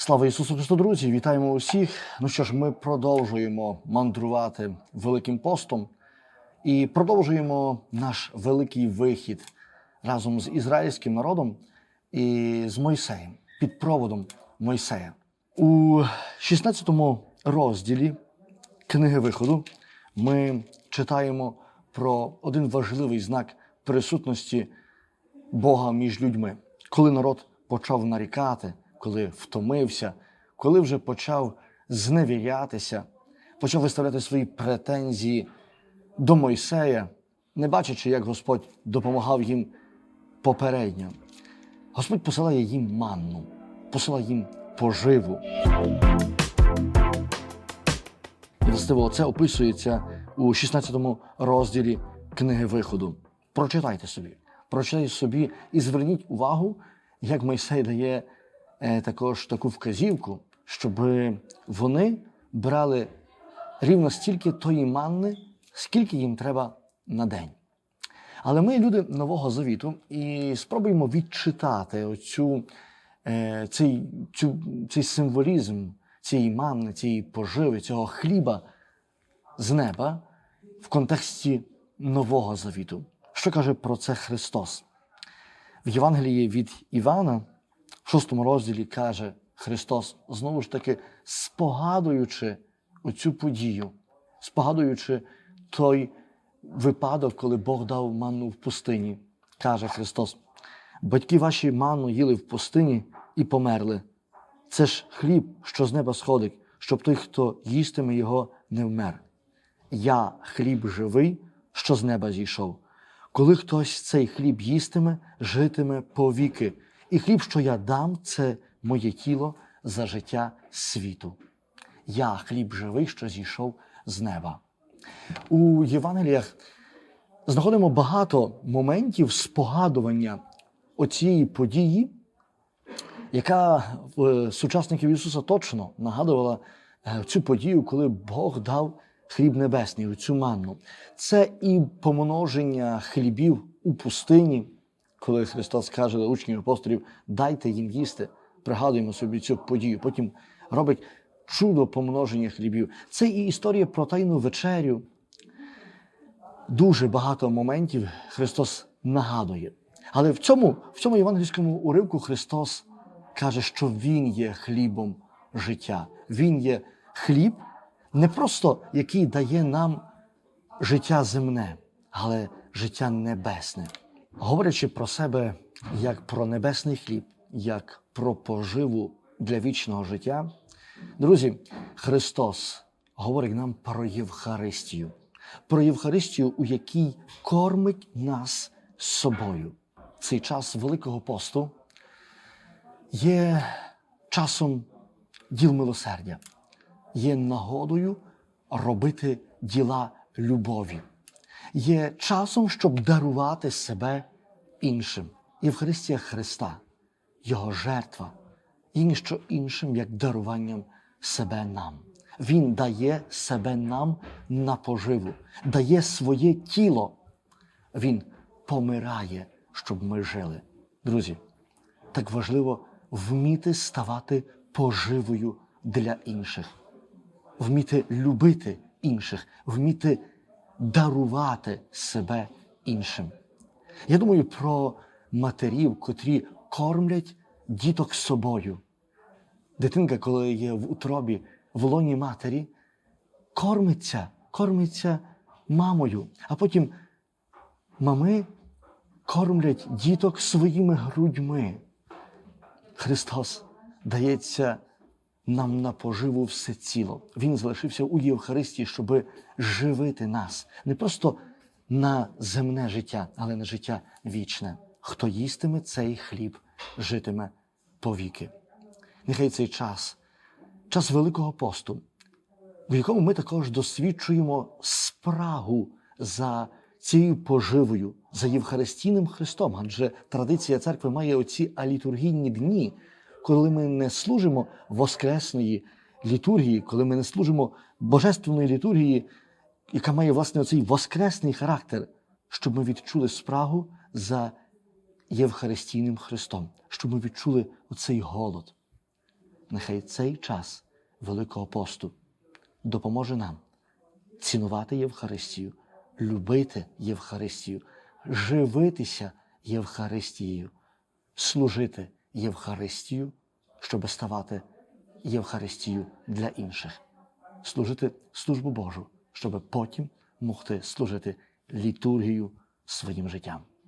Слава Ісусу Христу, друзі! Вітаємо усіх. Ну що ж, ми продовжуємо мандрувати Великим постом і продовжуємо наш великий вихід разом з ізраїльським народом і з Мойсеєм під проводом Мойсея. У 16 розділі книги Виходу ми читаємо про один важливий знак присутності Бога між людьми, коли народ почав нарікати, коли втомився, коли вже почав зневірятися, почав виставляти свої претензії до Мойсея, не бачачи, як Господь допомагав їм попередньо. Господь посилає їм манну, посилає їм поживу. Властиво це описується у 16 розділі книги Виходу. Прочитайте собі. Прочитайте собі і зверніть увагу, як Мойсей дає також таку вказівку, щоб вони брали рівно стільки тої манни, скільки їм треба на день. Але ми люди Нового Завіту і спробуємо відчитати оцю, е, цей, цю, цей символізм цієї манни, цієї поживи, цього хліба з неба в контексті Нового Завіту. Що каже про це Христос? В Євангелії від Івана, шостому розділі, каже Христос, знову ж таки, спогадуючи оцю подію, спогадуючи той випадок, коли Бог дав манну в пустині, каже Христос: батьки ваші манну їли в пустині і померли. Це ж хліб, що з неба сходить, щоб той, хто їстиме його, не вмер. Я хліб живий, що з неба зійшов. Коли хтось цей хліб їстиме, житиме повіки. І хліб, що я дам, це моє тіло за життя світу. Я хліб живий, що зійшов з неба. У Євангеліях знаходимо багато моментів спогадування оцієї події, яка в сучасників Ісуса точно нагадувала е, цю подію, коли Бог дав хліб небесний, цю манну. Це і помноження хлібів у пустині, коли Христос каже до учнів апостолів, дайте їм їсти. Пригадуємо собі цю подію. Потім робить чудо помноження хлібів. Це і історія про тайну вечерю. Дуже багато моментів Христос нагадує. Але в цьому, в цьому євангельському уривку Христос каже, що Він є хлібом життя. Він є хліб, не просто який дає нам життя земне, але життя небесне. Говорячи про себе як про небесний хліб, як про поживу для вічного життя, друзі, Христос говорить нам про Євхаристію, про Євхаристію, у якій кормить нас собою. Цей час Великого посту є часом діл милосердя, є нагодою робити діла любові, є часом, щоб дарувати себе іншим. Євхаристія Христа, Його жертва, є ніщо іншим, як даруванням себе нам. Він дає себе нам на поживу, дає своє тіло. Він помирає, щоб ми жили. Друзі, так важливо вміти ставати поживою для інших, вміти любити інших, вміти дарувати себе іншим. Я думаю про матерів, котрі кормлять діток собою. Дитинка, коли є в утробі, в лоні матері, кормиться, кормиться мамою, а потім мами кормлять діток своїми грудьми. Христос дається нам на поживу все ціло. Він залишився у Євхаристії, щоб живити нас не просто на земне життя, але на життя вічне. Хто їстиме цей хліб, житиме повіки. Нехай цей час, час Великого посту, в якому ми також досвідчуємо спрагу за цією поживою, за Євхаристійним Христом. Адже традиція церкви має оці алітургійні дні, коли ми не служимо Воскресної літургії, коли ми не служимо Божественної літургії, яка має власне оцей воскресний характер, щоб ми відчули спрагу за Євхаристійним Христом, щоб ми відчули оцей голод. нехай цей час Великого посту допоможе нам цінувати Євхаристію, любити Євхаристію, живитися Євхаристією, служити Євхаристію, щоб ставати Євхаристію для інших, служити службу Божу, щоб потім могти служити літургію своїм життям.